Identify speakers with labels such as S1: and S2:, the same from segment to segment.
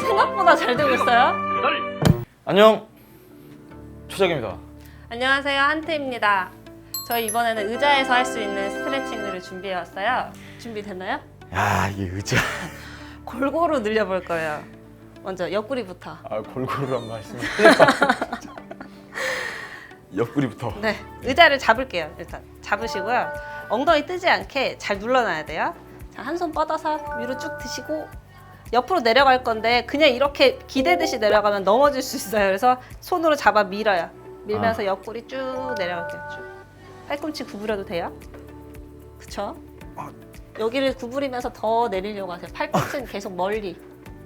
S1: 생각보다 잘 되고 있어요.
S2: 안녕 초작입니다
S1: 안녕하세요 한태입니다. 저희 이번에는 의자에서 할 수 있는 스트레칭들을 준비해 왔어요. 준비됐나요?
S2: 야 이게 의자
S1: 골고루 늘려볼 거예요. 먼저 옆구리부터.
S2: 아 골고루란 말씀이 옆구리부터
S1: 네, 의자를 잡을게요. 일단 잡으시고요. 엉덩이 뜨지 않게 잘 눌러놔야 돼요. 자, 한손 뻗어서 위로 쭉 드시고 옆으로 내려갈 건데 그냥 이렇게 기대듯이 내려가면 넘어질 수 있어요. 그래서 손으로 잡아 밀어요. 밀면서 옆구리 쭉 내려갈게요. 쭉. 팔꿈치 구부려도 돼요. 그쵸?
S2: 아.
S1: 여기를 구부리면서 더 내리려고 하세요. 팔꿈치는 계속 멀리.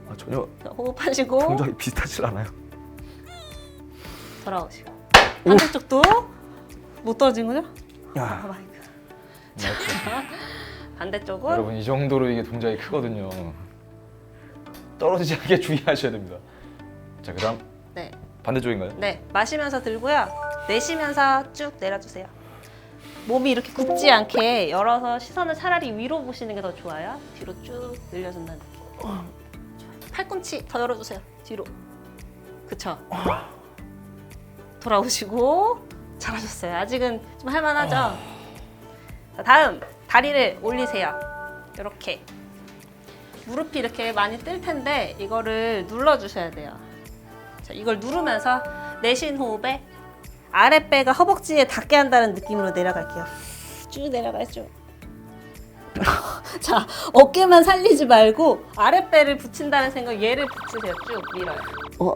S2: 아, 전혀
S1: 자, 호흡하시고
S2: 동작이 비슷하질 않아요
S1: 돌아오시고 반대쪽도 못 떨어진 거죠? 아,
S2: 야
S1: 마이크. 반대쪽은
S2: 여러분 이 정도로 이게 동작이 크거든요 떨어지지 않게 주의하셔야 됩니다 자 그다음
S1: 네,
S2: 반대쪽인가요?
S1: 네 마시면서 들고요. 내쉬면서 쭉 내려주세요. 몸이 이렇게 굽지 않게 열어서 시선을 차라리 위로 보시는 게 더 좋아요. 뒤로 쭉 늘려준다는 느낌. 팔꿈치 더 열어주세요. 뒤로. 그쵸? 돌아오시고 잘하셨어요. 아직은 좀 할만하죠? 자, 다음 다리를 올리세요. 이렇게 무릎이 이렇게 많이 뜰 텐데 이거를 눌러주셔야 돼요. 자, 이걸 누르면서 내쉬는 호흡에 아랫배가 허벅지에 닿게 한다는 느낌으로 내려갈게요. 쭉 내려가요, 쭉. 자, 어깨만 살리지 말고 아랫배를 붙인다는 생각 얘를 붙이세요. 쭉 밀어요.
S2: 어?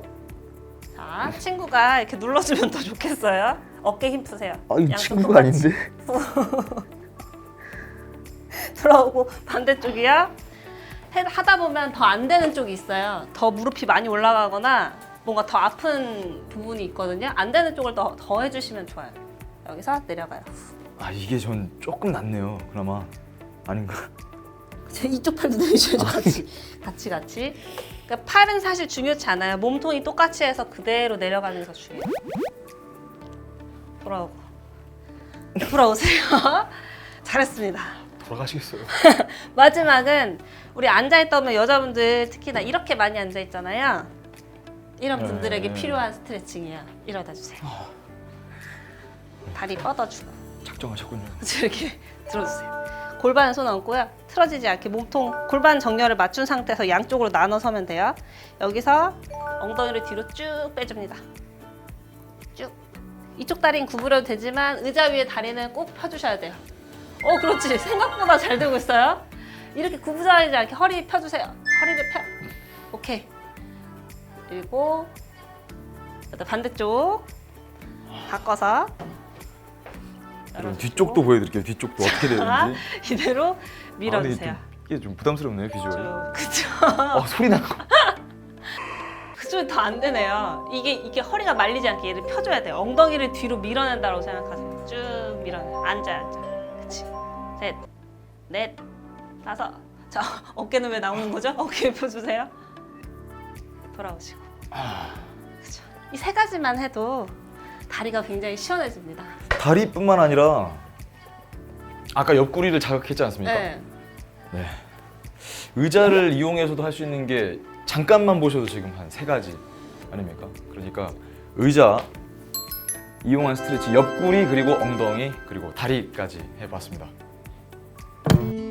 S1: 자, 친구가 이렇게 눌러주면 더 좋겠어요. 어깨 힘 푸세요.
S2: 아이
S1: 양쪽
S2: 친구가. 아닌데
S1: 들어오고 반대쪽이요. 해- 하다 보면 더 안 되는 쪽이 있어요. 더 무릎이 많이 올라가거나 뭔가 더 아픈 부분이 있거든요. 안 되는 쪽을 더, 더 해주시면 좋아요. 여기서 내려가요.
S2: 아 이게 전 조금 낫네요 그나마 아닌가
S1: 이쪽 팔도 내리셔야죠. 같이. 같이 같이. 그러니까 팔은 사실 중요치 않아요. 몸통이 똑같이 해서 그대로 내려가는 게더 중요해요. 돌아오고. 돌아오세요. 잘했습니다.
S2: 돌아가시겠어요
S1: 마지막은 우리 앉아있다 보면 여자분들 특히나 이렇게 많이 앉아있잖아요. 이런
S2: 네.
S1: 분들에게 필요한 스트레칭이야. 일어나 주세요. 다리 뻗어주고
S2: 작정하셨군요
S1: 이렇게 들어주세요. 골반에 손 얹고요. 틀어지지 않게 몸통 골반 정렬을 맞춘 상태에서 양쪽으로 나눠 서면 돼요. 여기서 엉덩이를 뒤로 쭉 빼줍니다. 쭉. 이쪽 다리는 구부려도 되지만 의자 위에 다리는 꼭 펴주셔야 돼요. 어, 그렇지. 생각보다 잘 되고 있어요. 이렇게 구부러지지 않게 허리 펴주세요. 허리를 펴. 오케이. 그리고 반대쪽 바꿔서
S2: 여러분 뒤쪽도 보여드릴게요 뒤쪽도 어떻게
S1: 자,
S2: 되는지
S1: 이대로
S2: 아,
S1: 밀어주세요.
S2: 이게 좀, 이게 좀 부담스럽네요 비주얼이
S1: 쭉. 그쵸.
S2: 어 소리 나고
S1: 그쪽이 더 안 되네요. 이게 이게 허리가 말리지 않게 얘를 펴줘야 돼요. 엉덩이를 뒤로 밀어낸다고 생각하세요. 쭉 밀어내. 앉아 앉아. 셋, 넷, 다섯. 자 어깨는 왜 나오는 거죠? 어깨 펴주세요. 돌아오시고. 그쵸. 이세 가지만 해도 다리가 굉장히 시원해집니다.
S2: 다리뿐만 아니라 아까 옆구리를 자극했지 않습니까?
S1: 네.
S2: 네. 의자를 이용해서도 할 수 있는 게 잠깐만 보셔도 지금 한 세 가지 아닙니까? 그러니까 의자 이용한 스트레칭 옆구리 그리고 엉덩이 그리고 다리까지 해봤습니다. you.